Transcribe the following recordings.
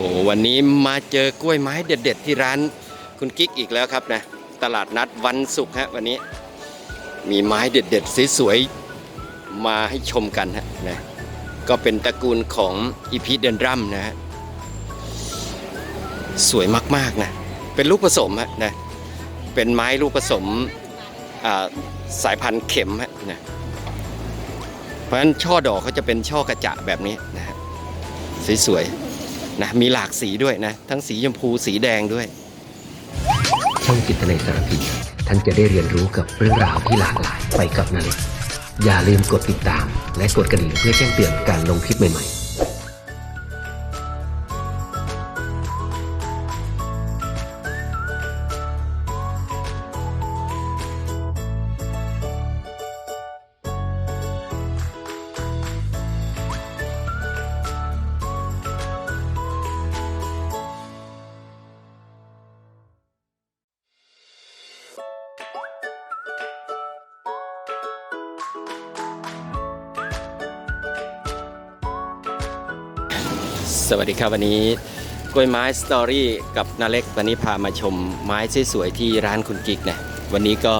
อ้วันนี้มาเจอกล้วยไม้เด็ด ๆ ที่ร้านคุณกิ๊กอีกแล้วครับนะตลาดนัดวันศุกร์ฮะวันนี้ มีไม้เด็ดๆสวยๆมาให้ชมกันฮะนะก็เป็นตระกูลของอีพีเดนรัมนะฮะสวยมากๆนะเป็นลูกผสมฮะนะเป็นไม้ลูกผสมสายพันธุ์เข็มฮะนะเพราะฉะนั้นช่อดอกเขาจะเป็นช่อกระจะแบบนี้นะฮะสวยๆ นะมีหลากสีด้วยนะ ทั้งสีชมพูสีแดงด้วย ช่องจิตในสารพีท่านจะได้เรียนรู้กับเรื่องราวที่หลากหลายไปกับนาเล็กอย่าลืมกดติดตาม และกดกระดิ่งเพื่อแจ้งเตือนการลงคลิปใหม่ๆ สวัสดีครับวันนี้กล้วยไม้สตอรี่กับนาเล็กวันนี้พามาชมไม้สวยๆที่ร้านคุณกิ๊กนะวันนี้ก็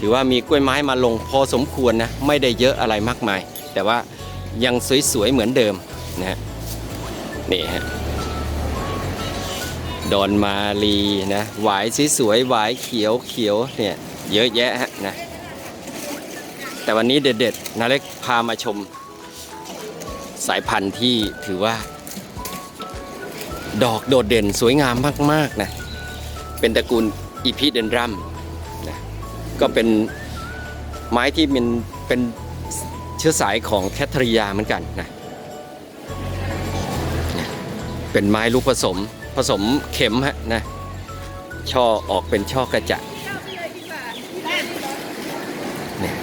ถือว่ามีกล้วยไม้มาลงพอสมควรนะไม่ได้เยอะอะไรมากมาย แต่ว่ายังสวยๆเหมือนเดิมนะฮะนี่ฮะดอนมาลีนะหวายสวยๆหวายเขียวเขียวเนี่ยเยอะแยะฮะนะแต่วันนี้เด็ดๆนาเล็กพามาชมสายพันธุ์ที่ถือว่า ดอกโดดเด่นสวยงามมากๆนะ เป็นตระกูลอีพิเดนรัมนะก็เป็นไม้ที่มันเป็นเชื้อสายของแคทริยาเหมือนกันนะนะเป็นไม้ลูกผสมผสมเข็มฮะนะ ช่อออกเป็นช่อกระจะเนี่ย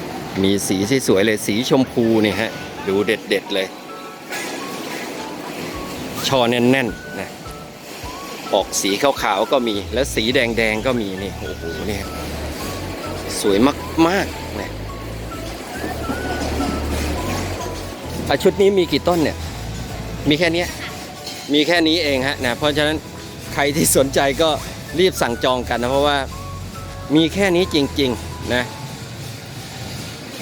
มีสีที่สวยเลยสีชมพูเนี่ยฮะ ดูเด็ดๆเลย ช่อแน่นๆนะ ออกสีขาวๆก็มี แล้วสีแดงๆก็มีนี่โอ้โหเนี่ยสวยมากๆนะอะชุดนี้มีกี่ต้นเนี่ย มีแค่นี้มีแค่นี้เองฮะนะเพราะฉะนั้นใครที่สนใจก็รีบสั่งจองกันนะ เพราะว่ามีแค่นี้จริงๆนะ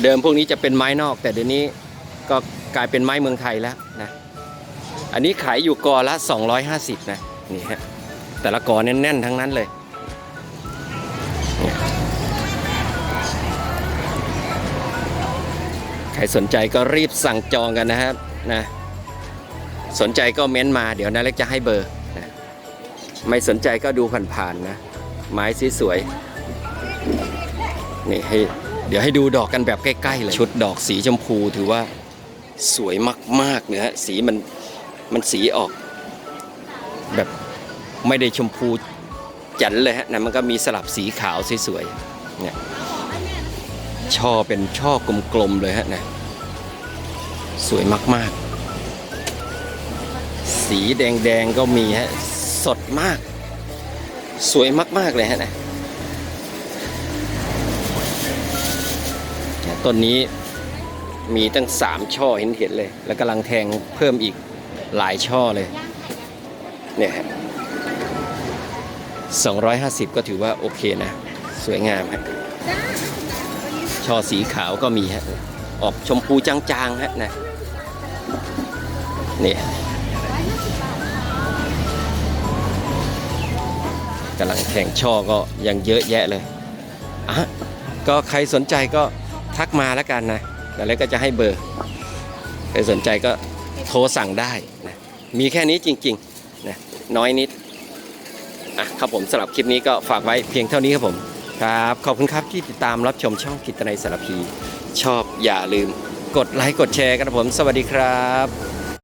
เดิมพวกนี้จะเป็นไม้นอก แต่เดี๋ยวนี้ก็กลายเป็นไม้เมืองไทยแล้วนะอันนี้ขายอยู่กอละ 250 นะนี่ฮะ แต่ละกอแน่นๆทั้งนั้นเลย ใครสนใจก็รีบสั่งจองกันนะครับนะสนใจก็เม้นมาเดี๋ยวนาเล็กจะให้เบอร์นะไม่สนใจก็ดูผ่านๆนะ ไม้สวยๆนี่ให้เดี๋ยวให้ดูดอกกันแบบใกล้ๆเลยชุดดอกสีชมพูถือว่าสวยมากๆเนะฮะสีมันมันสีออกแบบ ไม่ได้ชมพูจันเลยฮะนะมันก็มีสลับสีขาวสวยๆเนี่ยช่อเป็นช่อกลมๆเลยฮะนะสวยมากๆ สีแดงๆก็มีฮะสดมาก สวยมากๆเลยฮะนะต้นนี้มีตั้งสามช่อเห็นๆเลย แล้วกำลังแทงเพิ่มอีกหลายช่อเลย เนี่ย 250 ก็ถือว่าโอเคนะ สวยงามฮะช่อสีขาวก็มีฮะ ออกชมพูจางๆฮะนะนี่กำลังแข่งช่อก็ยังเยอะแยะเลยอะก็ใครสนใจก็ทักมาแล้วกันนะแล้วก็จะให้เบอร์ ใครสนใจก็โทรสั่งได้นะ มีแค่นี้จริงๆนะน้อยนิด อะครับผมสำหรับคลิปนี้ก็ฝากไว้เพียงเท่านี้ครับผมครับขอบคุณครับที่ติดตามรับชมช่องกิตนายสารพี ชอบอย่าลืมกดไลค์กดแชร์กันครับผม สวัสดีครับ